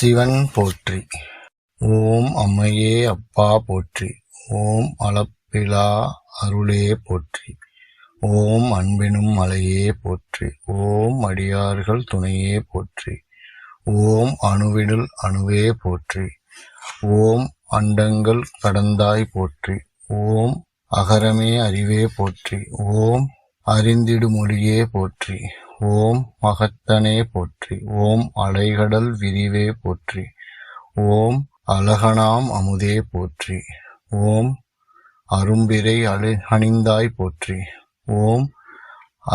சிவன் போற்றி. ஓம் அம்மையே அப்பா போற்றி. ஓம் அளப்பிலா அருளே போற்றி. ஓம் அன்பெனும் மலையே போற்றி. ஓம் அடியார்கள் துணையே போற்றி. ஓம் அணுவினுள் அணுவே போற்றி. ஓம் அண்டங்கள் கடந்தாய் போற்றி. ஓம் அகரமே அறிவே போற்றி. ஓம் அறிந்திடு மொழியே போற்றி. ஓம் மகத்தனே போற்றி ஓம் அலைகடல் விரிவே போற்றி ஓம் அழகனாம் அமுதே போற்றி ஓம் அரும்பிரை அழி அணிந்தாய் போற்றி ஓம்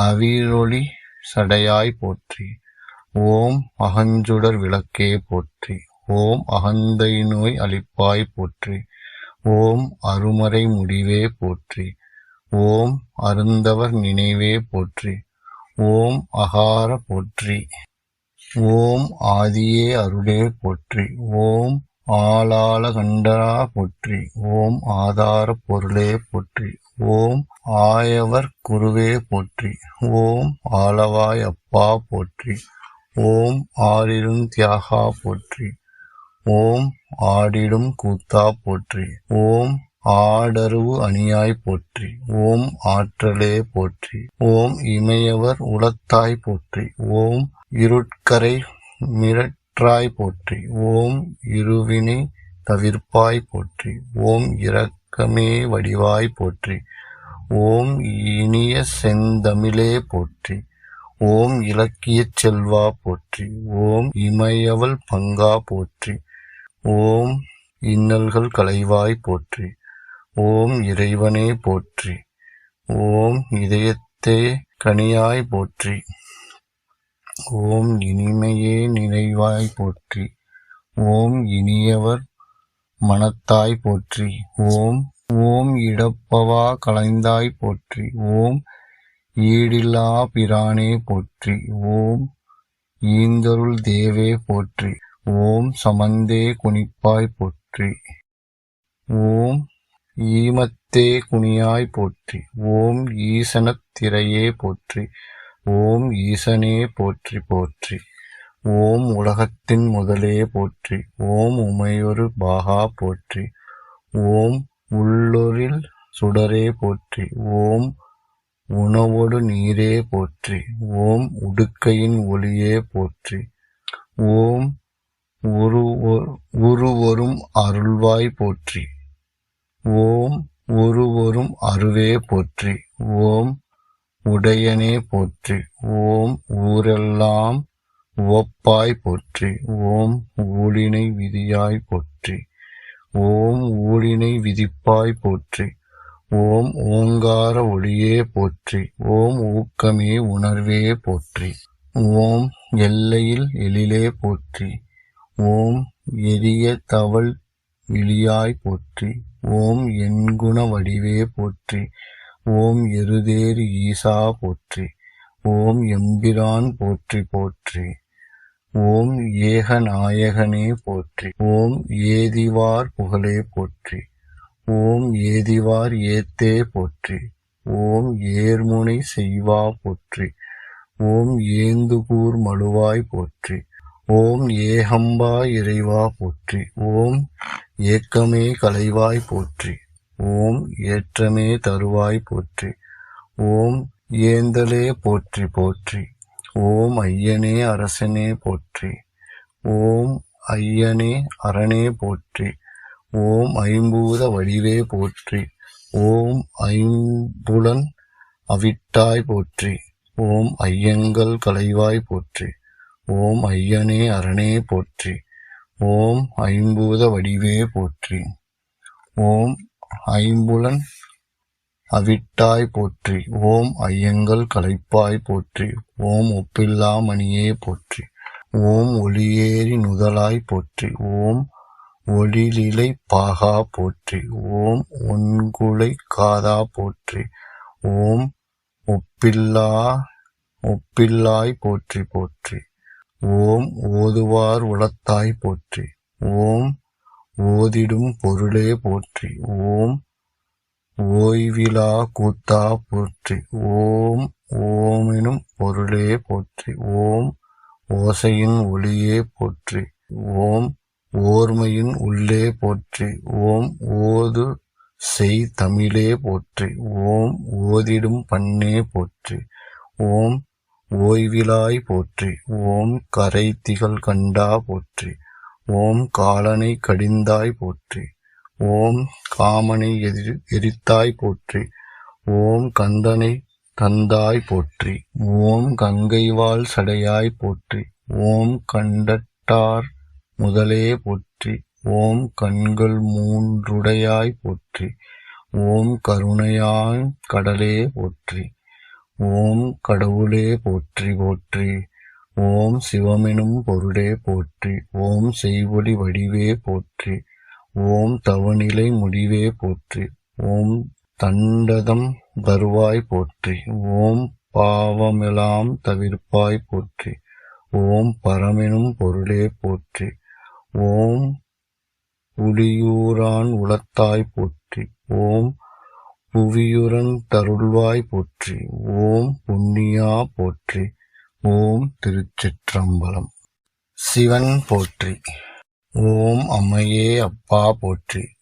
அவிரொளி சடையாய் போற்றி ஓம் அகஞ்சுடர் விளக்கே போற்றி ஓம் அகந்தை நோய் அளிப்பாய் போற்றி ஓம் அருமறை முடிவே போற்றி ஓம் அருந்தவர் நினைவே போற்றி ஓம் அகார போற்றி. ஓம் ஆதியே அருளே போற்றி. ஓம் ஆளாள கண்டரா போற்றி. ஓம் ஆதார பொருளே போற்றி. ஓம் ஆயவர் குருவே போற்றி. ஓம் ஆளவாய் அப்பா போற்றி. ஓம் ஆரிடும் தியாகா போற்றி. ஓம் ஆடிடும் கூத்தா போற்றி. ஓம் ஆடருவு அணியாய் போற்றி. ஓம் ஆற்றலே போற்றி. ஓம் இமையவர் உளத்தாய் போற்றி. ஓம் இருட்கரை மிரற்றாய் போற்றி. ஓம் இருவினை தவிர்ப்பாய் போற்றி. ஓம் இரக்கமே வடிவாய் போற்றி. ஓம் இனிய செந்தமிழே போற்றி. ஓம் இலக்கியச் செல்வா போற்றி. ஓம் இமையவள் பங்கா போற்றி. ஓம் இன்னல்கள் கலைவாய் போற்றி. ஓம் இறைவனே போற்றி. ஓம் இதயத்தே கனியாய் போற்றி. ஓம் இனிமையே நிறைவாய் போற்றி. ஓம் இனியவர் மனத்தாய் போற்றி. ஓம் ஓம் இடப்பவா கலைந்தாய் போற்றி. ஓம் ஈடில்லா பிரானே போற்றி. ஓம் ஈந்தருள் தேவே போற்றி. ஓம் சமந்தே குனிப்பாய் போற்றி. ஓம் ஈமத்தே குனியாய் போற்றி. ஓம் ஈசனத் திரையே போற்றி. ஓம் ஈசனே போற்றி போற்றி. ஓம் உலகத்தின் முதலே போற்றி. ஓம் உமையொரு பாகா போற்றி. ஓம் உள்ளொரில் சுடரே போற்றி. ஓம் உணவொடு நீரே போற்றி. ஓம் உடுக்கையின் ஒளியே போற்றி. ஓம் உருவொரும் அருள்வாய் போற்றி. ஓம் ஒருவரும் அருவே போற்றி. ஓம் உடையனே போற்றி. ஓம் ஊரெல்லாம் உவப்பாய் போற்றி. ஓம் ஊழினை விதியாய் போற்றி. ஓம் ஊழினை விதிப்பாய் போற்றி. ஓம் ஓங்கார ஒளியே போற்றி. ஓம் ஊக்கமே உணர்வே போற்றி. ஓம் எல்லையில் எழிலே போற்றி. ஓம் எரிய தவள் விழியாய் போற்றி. ஓம் எண்குண வடிவே போற்றி. ஓம் எருதேறு ஈசா போற்றி. ஓம் எம்பிரான் போற்றி போற்றி. ஓம் ஏகநாயகனே போற்றி. ஓம் ஏதிவார் புகழே போற்றி. ஓம் ஏதிவார் ஏத்தே போற்றி. ஓம் ஏர்முனை செய்வா போற்றி. ஓம் ஏந்துகூர் மழுவாய் போற்றி. ஓம் ஏகம்பா இறைவா போற்றி. ஓம் ஏக்கமே கலைவாய் போற்றி. ஓம் ஏற்றமே தருவாய் போற்றி. ஓம் ஏந்தலே போற்றி போற்றி. ஓம் ஐயனே அரசனே போற்றி. ஓம் ஐயனே அரணே போற்றி. ஓம் ஐம்பூத வடிவே போற்றி. ஓம் ஐம்புலன் அவிட்டாய் போற்றி. ஓம் ஐயங்கள் கலைவாய் போற்றி. ஓம் ஐயனே அரணே போற்றி. ஓம் ஐம்பூத வடிவே போற்றி. ஓம் ஐம்புலன் அவிட்டாய் போற்றி. ஓம் ஐயங்கள் களைப்பாய் போற்றி. ஓம் ஒப்பில்லாமணியே போற்றி. ஓம் ஒளியேறி நுதலாய் போற்றி. ஓம் ஒளிலிலை பாகா போற்றி. ஓம் ஒன்குலை காதா போற்றி. ஓம் ஒப்பில்லா ஒப்பில்லாய் போற்றி போற்றி. ஓம் ஓதுவார் உளத்தாய் போற்றி. ஓம் ஓதிடும் பொருளே போற்றி. ஓம் ஓய்விலா கூத்தா போற்றி. ஓம் ஓமெனும் பொருளே போற்றி. ஓம் ஓசையின் ஒளியே போற்றி. ஓம் ஓர்மையின் உள்ளே போற்றி. ஓம் ஓது செய் தமிழே போற்றி. ஓம் ஓதிடும் பண்ணே போற்றி. ஓம் ஓய்விலாய் போற்றி. ஓம் கரை திகழ் கண்டா போற்றி. ஓம் காலனை கடிந்தாய் போற்றி. ஓம் காமனை எதிர் எரித்தாய் போற்றி. ஓம் கந்தனை தந்தாய் போற்றி. ஓம் கங்கைவாள் சடையாய் போற்றி. ஓம் கண்டட்டார் முதலே போற்றி. ஓம் கண்கள் மூன்றுடையாய் போற்றி. ஓம் கருணையாய் கடலே போற்றி. ஓம் கடவுளே போற்றி போற்றி. ஓம் சிவமெனும் பொருளே போற்றி. ஓம் செய்வொளி வடிவே போற்றி. ஓம் தவநிலை முடிவே போற்றி. ஓம் தண்டதம் தருவாய் போற்றி. ஓம் பாவமெலாம் தவிர்ப்பாய் போற்றி. ஓம் பரமெனும் பொருளே போற்றி. ஓம் உளியூரான் உளத்தாய் போற்றி. ஓம் புவியுரன் தருள்வாய் போற்றி ஓம் புண்ணியா போற்றி ஓம் திருச்சிற்றம்பலம். சிவன் போற்றி ஓம் அம்மையே அப்பா போற்றி